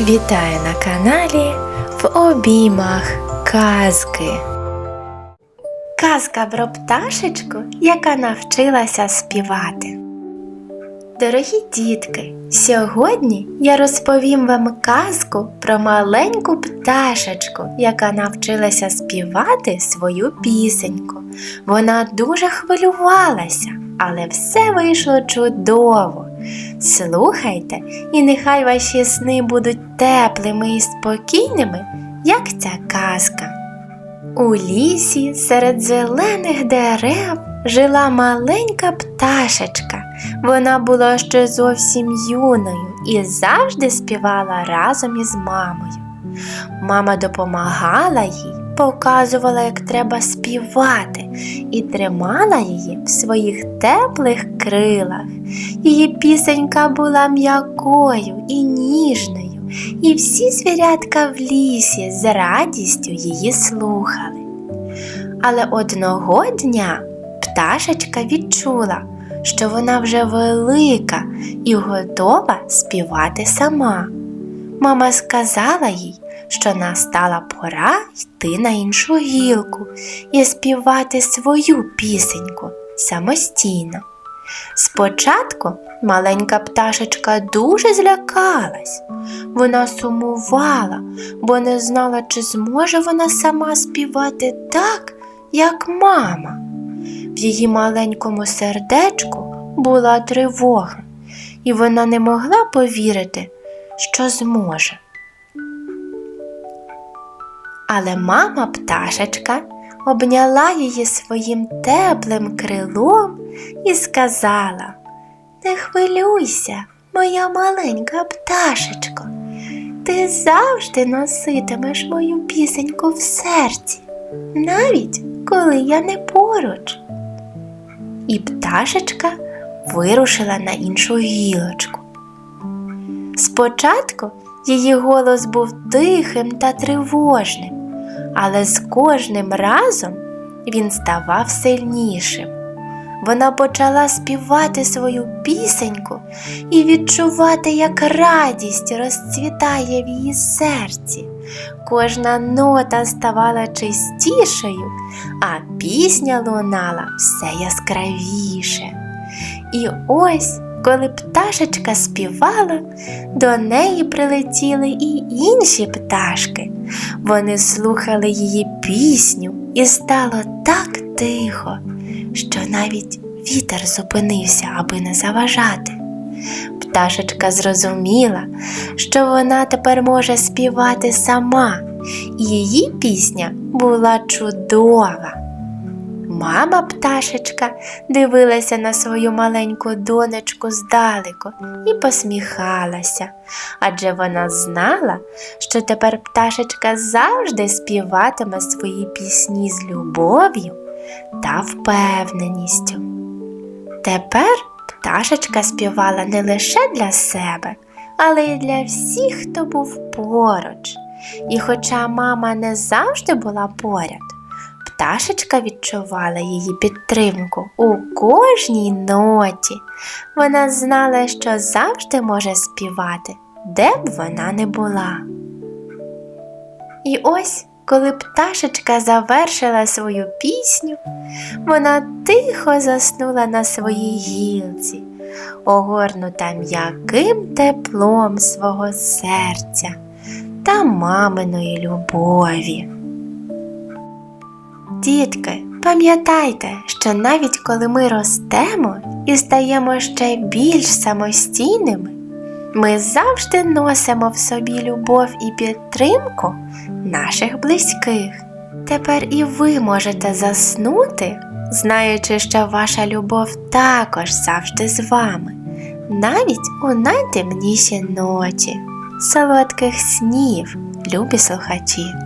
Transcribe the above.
Вітаю на каналі в обіймах казки. Казка про пташечку, яка навчилася співати. Дорогі дітки, сьогодні я розповім вам казку про маленьку пташечку, яка навчилася співати свою пісеньку. Вона дуже хвилювалася, але все вийшло чудово. Слухайте, і нехай ваші сни будуть теплими і спокійними, як ця казка. У лісі серед зелених дерев жила маленька пташечка. Вона була ще зовсім юною і завжди співала разом із мамою. Мама допомагала їй, показувала, як треба співати, і тримала її в своїх теплих крилах. Її пісенька була м'якою і ніжною, і всі звірятка в лісі з радістю її слухали. Але одного дня пташечка відчула, що вона вже велика і готова співати сама. Мама сказала їй, що настала пора йти на іншу гілку і співати свою пісеньку самостійно. Спочатку маленька пташечка дуже злякалась. Вона сумувала, бо не знала, чи зможе вона сама співати так, як мама. В її маленькому сердечку була тривога, і вона не могла повірити, що зможе. Але мама пташечка обняла її своїм теплим крилом і сказала Не хвилюйся, моя маленька пташечко, ти завжди носитимеш мою пісеньку в серці, навіть коли я не поруч. І пташечка вирушила на іншу гілочку. Спочатку її голос був тихим та тривожним, але з кожним разом він ставав сильнішим. Вона почала співати свою пісеньку і відчувати, як радість розцвітає в її серці. Кожна нота ставала чистішою, а пісня лунала все яскравіше. І ось, коли пташечка співала, до неї прилетіли і інші пташки. Вони слухали її пісню, і стало так тихо, що навіть вітер зупинився, аби не заважати. Пташечка зрозуміла, що вона тепер може співати сама, і її пісня була чудова. Мама пташечка дивилася на свою маленьку донечку здалеку і посміхалася, адже вона знала, що тепер пташечка завжди співатиме свої пісні з любов'ю та впевненістю. Тепер пташечка співала не лише для себе, але й для всіх, хто був поруч. І хоча мама не завжди була поряд, пташечка відчувала її підтримку у кожній ноті. Вона знала, що завжди може співати, де б вона не була. І ось, коли пташечка завершила свою пісню, вона тихо заснула на своїй гілці, огорнута м'яким теплом свого серця та маминої любові. Дітки, пам'ятайте, що навіть коли ми ростемо і стаємо ще більш самостійними, ми завжди носимо в собі любов і підтримку наших близьких. Тепер і ви можете заснути, знаючи, що ваша любов також завжди з вами, навіть у найтемніші ночі, солодких снів, любі слухачі.